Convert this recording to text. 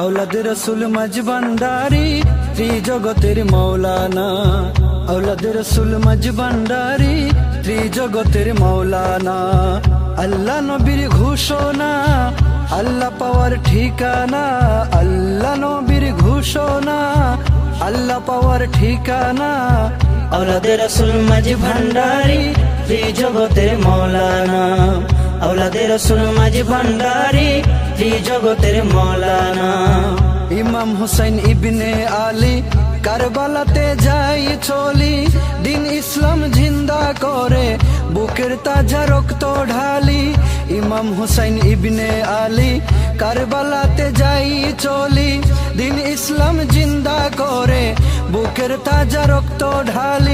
ঔলাদ রসুল মজবন্দারি ত্রিজগতের মৌলানা ঔলাদ রসুল মজবন্দারি ত্রিজগতের মৌলানা আল্লাহ নবীর ঘোষণা, আল্লাহ পাওয়ার ঠিকানা। আল্লাহ নবীর ঘোষণা, আল্লাহ পাওয়ার ঠিকানা। ঔলাদ রসুল মজবন্দারি ত্রিজগতের মৌলানা আওলাদে রসুল মাঝ ভান্ডারি জগতের ইমাম হুসাইন ইবনে আলী, কারবালাতে যাই চলি, দিন ইসলাম জিন্দা করে, বুকের তাজা রক্ত ঢালি। ইমাম হুসাইন ইবনে আলী, কারবালাতে যাই চলি, দিন ইসলাম জিন্দা করে, বুকের তাজা রক্ত ঢালি।